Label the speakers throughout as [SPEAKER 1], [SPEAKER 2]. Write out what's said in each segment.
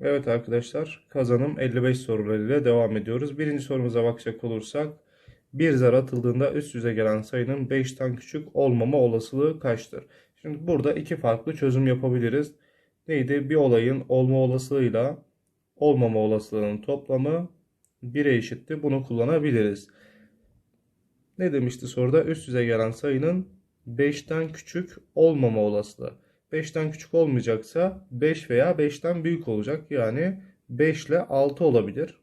[SPEAKER 1] Evet arkadaşlar kazanım 55 sorularıyla devam ediyoruz. Birinci sorumuza bakacak olursak bir zar atıldığında üst yüze gelen sayının 5'ten küçük olmama olasılığı kaçtır? Şimdi burada iki farklı çözüm yapabiliriz. Neydi? Bir olayın olma olasılığıyla olmama olasılığının toplamı 1'e eşitti. Bunu kullanabiliriz. Ne demişti soruda? Üst yüze gelen sayının 5'ten küçük olmama olasılığı. 5'ten küçük olmayacaksa 5 veya 5'ten büyük olacak. Yani 5 ile 6 olabilir.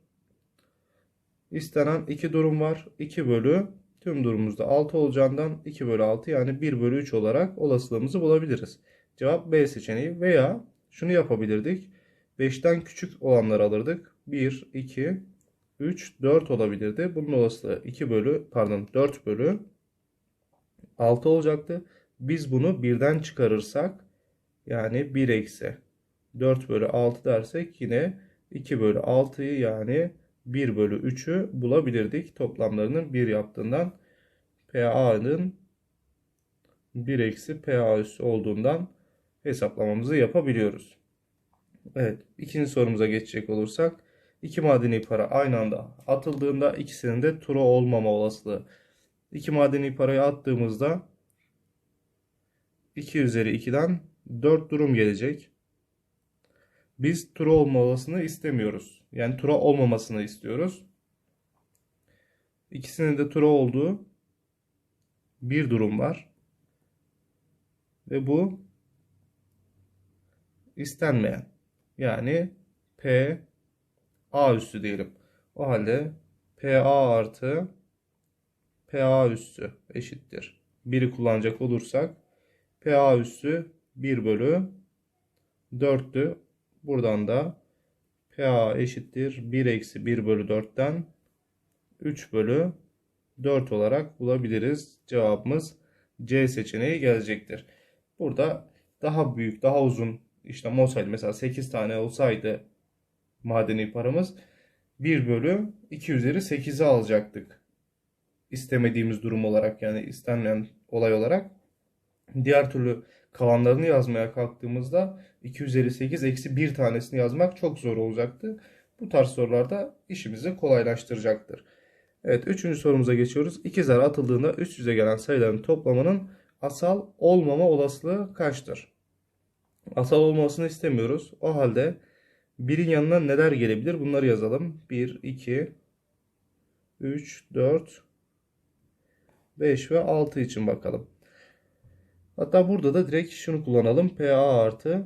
[SPEAKER 1] İstenen iki durum var. 2 bölü tüm durumumuzda 6 olacağından 2 bölü 6 yani 1 bölü 3 olarak olasılığımızı bulabiliriz. Cevap B seçeneği veya şunu yapabilirdik. 5'ten küçük olanları alırdık. 1, 2, 3, 4 olabilirdi. Bunun olasılığı 2 bölü pardon 4 bölü 6 olacaktı. Biz bunu birden çıkarırsak yani 1 eksi 4 bölü 6 dersek yine 2 bölü 6'yı yani 1 bölü 3'ü bulabilirdik. Toplamlarının 1 yaptığından PA'nın 1 eksi PA üssü olduğundan hesaplamamızı yapabiliyoruz. Evet ikinci sorumuza geçecek olursak iki madeni para aynı anda atıldığında ikisinin de tura olmama olasılığı. İki madeni parayı attığımızda 2 üzeri 2'den 4 durum gelecek. Biz tura olma olasılığını istemiyoruz. Yani tura olmamasını istiyoruz. İkisinin de tura olduğu bir durum var. Ve bu istenmeyen. Yani P A üssü diyelim. O halde PA artı PA üssü eşittir. Biri kullanacak olursak PA üssü 1 bölü 4'tü. Buradan da PA eşittir 1 eksi 1 bölü 4'ten 3 bölü 4 olarak bulabiliriz. Cevabımız C seçeneği gelecektir. Burada daha büyük, daha uzun işte olsaydı mesela 8 tane olsaydı madeni paramız 1 bölü 2 üzeri 8'i alacaktık. İstemediğimiz durum olarak yani istenmeyen olay olarak. Diğer türlü kalanlarını yazmaya kalktığımızda 2 üzeri 8 eksi 1 tanesini yazmak çok zor olacaktı. Bu tarz sorularda işimizi kolaylaştıracaktır. Evet üçüncü sorumuza geçiyoruz. İki zar atıldığında üst yüze gelen sayıların toplamının asal olmama olasılığı kaçtır? Asal olmasını istemiyoruz. O halde birin yanına neler gelebilir? Bunları yazalım. 1, 2, 3, 4, 5 ve 6 için bakalım. Hatta burada da direkt şunu kullanalım. PA artı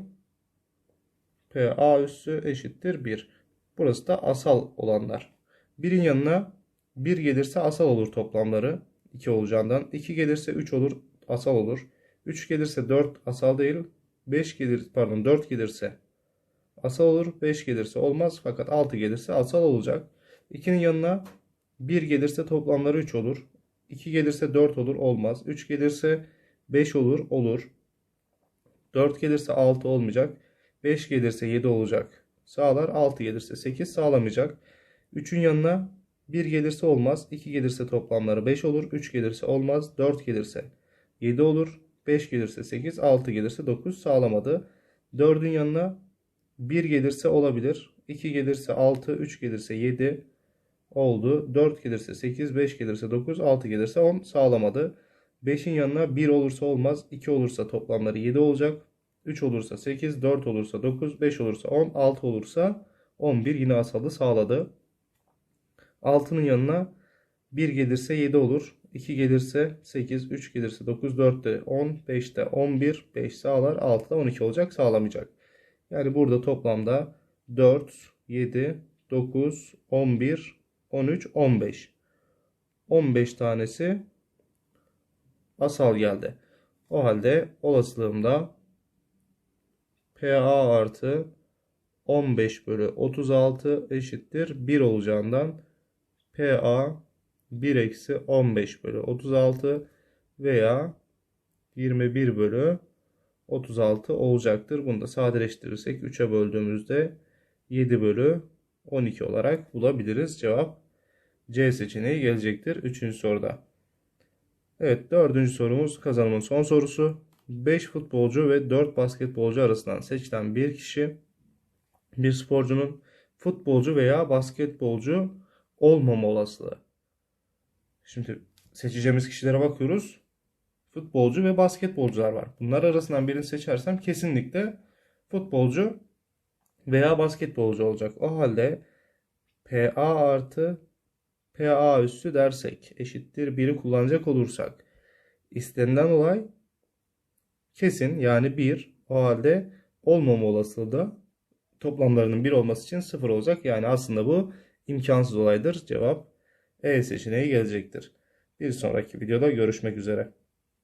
[SPEAKER 1] PA üssü eşittir 1. Burası da asal olanlar. Birin yanına 1 gelirse asal olur toplamları. 2 olacağından. 2 gelirse 3 olur asal olur. 3 gelirse 4 asal değil. 5 gelir pardon 4 gelirse asal olur. 5 gelirse olmaz fakat 6 gelirse asal olacak. 2'nin yanına 1 gelirse toplamları 3 olur. 2 gelirse 4 olur olmaz. 3 gelirse 5 olur olur. 4 gelirse 6 olmayacak. 5 gelirse 7 olacak. Sağlar 6 gelirse 8 sağlamayacak. 3'ün yanına 1 gelirse olmaz. 2 gelirse toplamları 5 olur. 3 gelirse olmaz. 4 gelirse 7 olur. 5 gelirse 8, 6 gelirse 9 sağlamadı. 4'ün yanına 1 gelirse olabilir. 2 gelirse 6, 3 gelirse 7 oldu. 4 gelirse 8, 5 gelirse 9, 6 gelirse 10 sağlamadı. 5'in yanına 1 olursa olmaz. 2 olursa toplamları 7 olacak. 3 olursa 8, 4 olursa 9, 5 olursa 10, 6 olursa 11 yine asalı sağladı. 6'nın yanına 1 gelirse 7 olur. 2 gelirse 8, 3 gelirse 9, 4 de 10, 5 de 11, 5 sağlar, 6 da 12 olacak sağlamayacak. Yani burada toplamda 4, 7, 9, 11, 13, 15. 15 tanesi asal geldi. O halde olasılığımda PA artı 15 bölü 36 eşittir 1 olacağından PA 1 eksi 15 bölü 36 veya 21 bölü 36 olacaktır. Bunu da sadeleştirirsek 3'e böldüğümüzde 7 bölü 12 olarak bulabiliriz. Cevap C seçeneği gelecektir 3. soruda. Evet 4. sorumuz kazanımın son sorusu. 5 futbolcu ve 4 basketbolcu arasından seçilen bir kişi Bir sporcunun futbolcu veya basketbolcu olmama olasılığı. Şimdi seçeceğimiz kişilere bakıyoruz. Futbolcu ve basketbolcular var. Bunlar arasından birini seçersem kesinlikle futbolcu veya basketbolcu olacak. O halde PA artı PA üssü dersek eşittir 1'i kullanacak olursak istenilen olay kesin yani 1 o halde olmama olasılığı da toplamlarının 1 olması için 0 olacak. Yani aslında bu imkansız olaydır. Cevap E seçeneği gelecektir. Bir sonraki videoda görüşmek üzere.